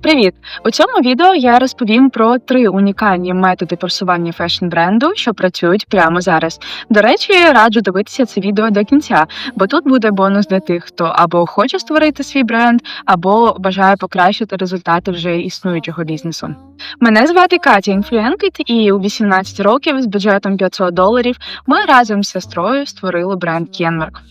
Привіт! У цьому відео я розповім про три унікальні методи просування фешн бренду, що працюють прямо зараз. До речі, раджу дивитися це відео до кінця, бо тут буде бонус для тих, хто або хоче створити свій бренд, або бажає покращити результати вже існуючого бізнесу. Мене звати Катя Інфлюенкіт, і у 18 років з бюджетом 500 доларів ми разом з сестрою створили бренд Кенмерк.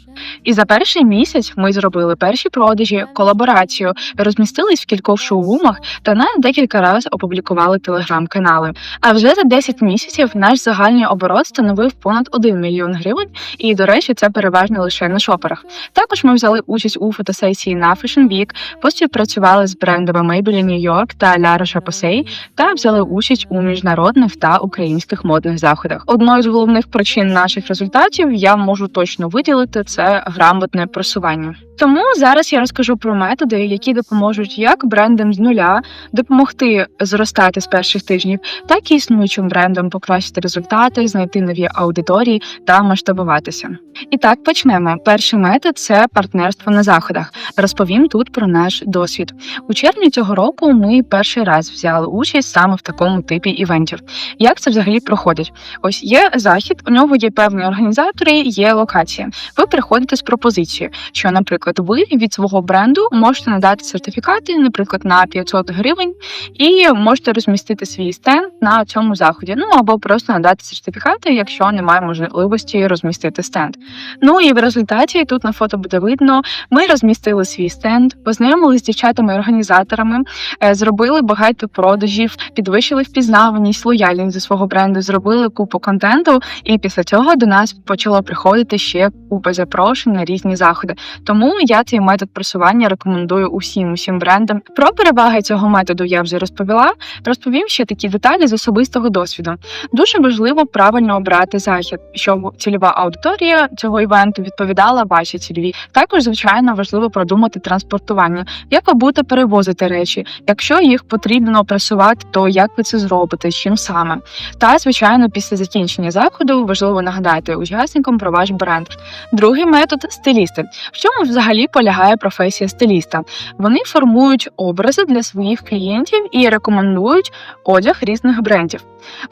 І за перший місяць ми зробили перші продажі, колаборацію, розмістились в кількох шоурумах та навіть декілька разів опублікували телеграм-канали. А вже за 10 місяців наш загальний оборот становив понад 1 мільйон гривень. І, до речі, це переважно лише на шоперах. Також ми взяли участь у фотосесії на Fashion Week, поспівпрацювали з брендами Maybelline New York та La Roche-Posay та взяли участь у міжнародних та українських модних заходах. Одною з головних причин наших результатів я можу точно виділити це грамотне просування. Тому зараз я розкажу про методи, які допоможуть як брендам з нуля допомогти зростати з перших тижнів, так і існуючим брендам покращити результати, знайти нові аудиторії та масштабуватися. І так почнемо. Перший метод це партнерство на заходах. Розповім тут про наш досвід. У червні цього року ми перший раз взяли участь саме в такому типі івентів. Як це взагалі проходить? Ось є захід, у нього є певні організатори, є локація. Ви приходите з пропозицією, що, наприклад, ви від свого бренду можете надати сертифікати, наприклад, на 500 гривень, і можете розмістити свій стенд на цьому заході. Ну або просто надати сертифікати, якщо немає можливості розмістити стенд. Ну і в результаті тут на фото буде видно, ми розмістили свій стенд, познайомилися з дівчатами-організаторами, е, зробили багато продажів, підвищили впізнаваність, лояльність до свого бренду, зробили купу контенту, і після цього до нас почало приходити ще купа запрошень на різні заходи. Тому я цей метод просування рекомендую усім усім брендам. Про переваги цього методу я вже розповіла. Розповім ще такі деталі з особистого досвіду. Дуже важливо правильно обрати захід, щоб цільова аудиторія цього івенту відповідала вашій цільовій. Також, звичайно, важливо продумати транспортування, як ви перевозити речі. Якщо їх потрібно пресувати, то як ви це зробите, чим саме. Та звичайно, після закінчення заходу важливо нагадати учасникам про ваш бренд. Другий метод стилісти. В чому взагалі полягає професія стиліста? Вони формують образи для своїх клієнтів і рекомендують одяг різних брендів.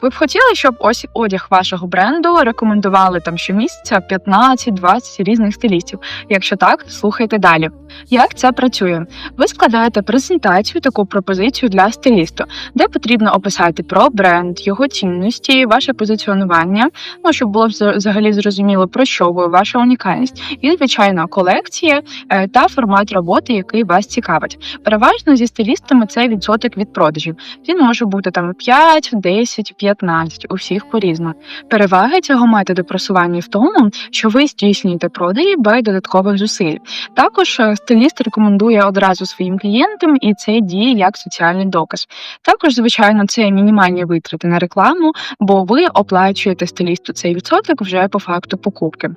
Ви б хотіли, щоб ось одяг вашого бренду рекомендували там щомісяця 15-20 різних стилістів. Якщо так, слухайте далі. Як це працює? Ви складаєте презентацію, таку пропозицію для стилісту, де потрібно описати про бренд, його цінності, ваше позиціонування, ну щоб було взагалі зрозуміло про що ви, ваша унікальність, і звичайно колекція е, та формат роботи, який вас цікавить. Переважно зі стилістами це відсоток від продажів. Він може бути там 5, 10, 15, у всіх по-різному. Переваги цього методу просування в тому, що ви здійснюєте продажі без додаткових зусиль. Також е, стиліст рекомендує одразу своїм клієнтам, і це діє як соціальний доказ. Також, звичайно, це мінімальні витрати на рекламу, бо ви оплачуєте стилісту цей відсоток вже по факту покупки.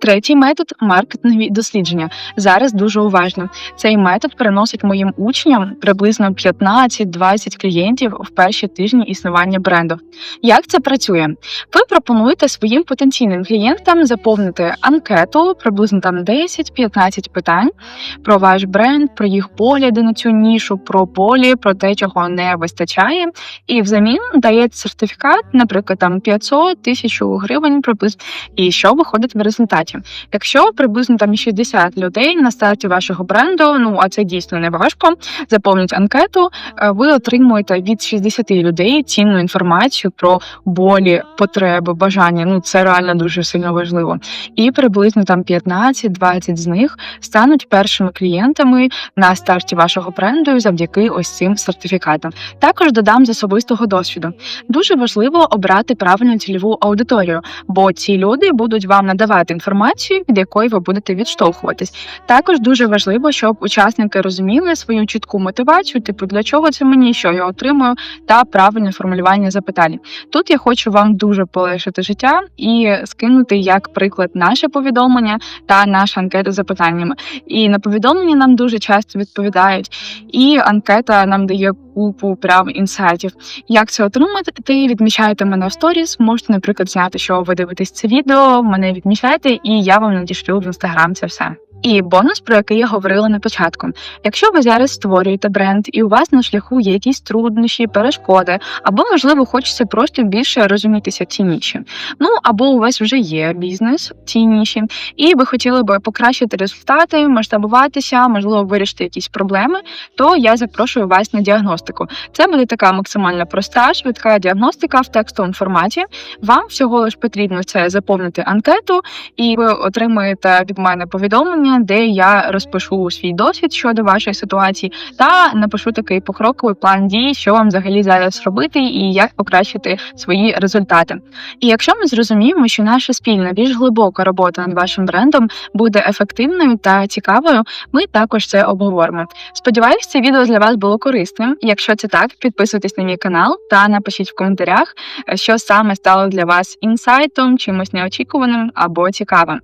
Третій метод маркетингові дослідження. Зараз дуже уважно. Цей метод приносить моїм учням приблизно 15-20 клієнтів в перші тижні існування бренду. Як це працює? Ви пропонуєте своїм потенційним клієнтам заповнити анкету, приблизно там 10-15 питань про ваш бренд, про їх погляди на цю нішу, про болі, про те, чого не вистачає, і взамін даєте сертифікат, наприклад, там 500 тисяч гривень приблизно. І що виходить в результаті? Якщо приблизно там 60 людей на старті вашого бренду, ну а це дійсно не важко, заповнять анкету, е, ви отримуєте від 60 людей цінну інформацію про болі, потреби, бажання. Ну це реально дуже сильно важливо. І приблизно там 15-20 з них стануть першими клієнтами на старті вашого бренду завдяки ось цим сертифікатам. Також додам з особистого досвіду. Дуже важливо обрати правильну цільову аудиторію, бо ці люди будуть вам надавати інформацію, від якої ви будете відштовхуватись. Також дуже важливо, щоб учасники розуміли свою чітку мотивацію, типу для чого це мені, що я отримую, та правильне формулювання запитань. Тут я хочу вам дуже полегшити життя і скинути як приклад наше повідомлення та наша анкета з запитаннями. І на повідомлення нам дуже часто відповідають, і анкета нам дає купу прям інсайтів. Як це отримати? Ти відмічаєте мене в сторіс, можете, наприклад, зняти, що ви дивитесь це відео, мене відмічаєте, і я вам надішлю в інстаграм це все. І бонус, про який я говорила на початку. Якщо ви зараз створюєте бренд і у вас на шляху є якісь труднощі, перешкоди, або, можливо, хочеться просто більше розумітися в ніші. Ну або у вас вже є бізнес в ніші, і ви хотіли би покращити результати, масштабуватися, можливо, вирішити якісь проблеми, то я запрошую вас на діагностику. Це буде така максимально проста, швидка діагностика в текстовому форматі. Вам всього лиш потрібно це заповнити анкету, і ви отримаєте від мене повідомлення, де я розпишу свій досвід щодо вашої ситуації, та напишу такий покроковий план дій, що вам взагалі зараз робити, і як покращити свої результати. І якщо ми зрозуміємо, що наша спільна більш глибока робота над вашим брендом буде ефективною та цікавою, ми також це обговоримо. Сподіваюсь, це відео для вас було корисним. Якщо це так, підписуйтесь на мій канал та напишіть в коментарях, що саме стало для вас інсайтом, чимось неочікуваним або цікавим.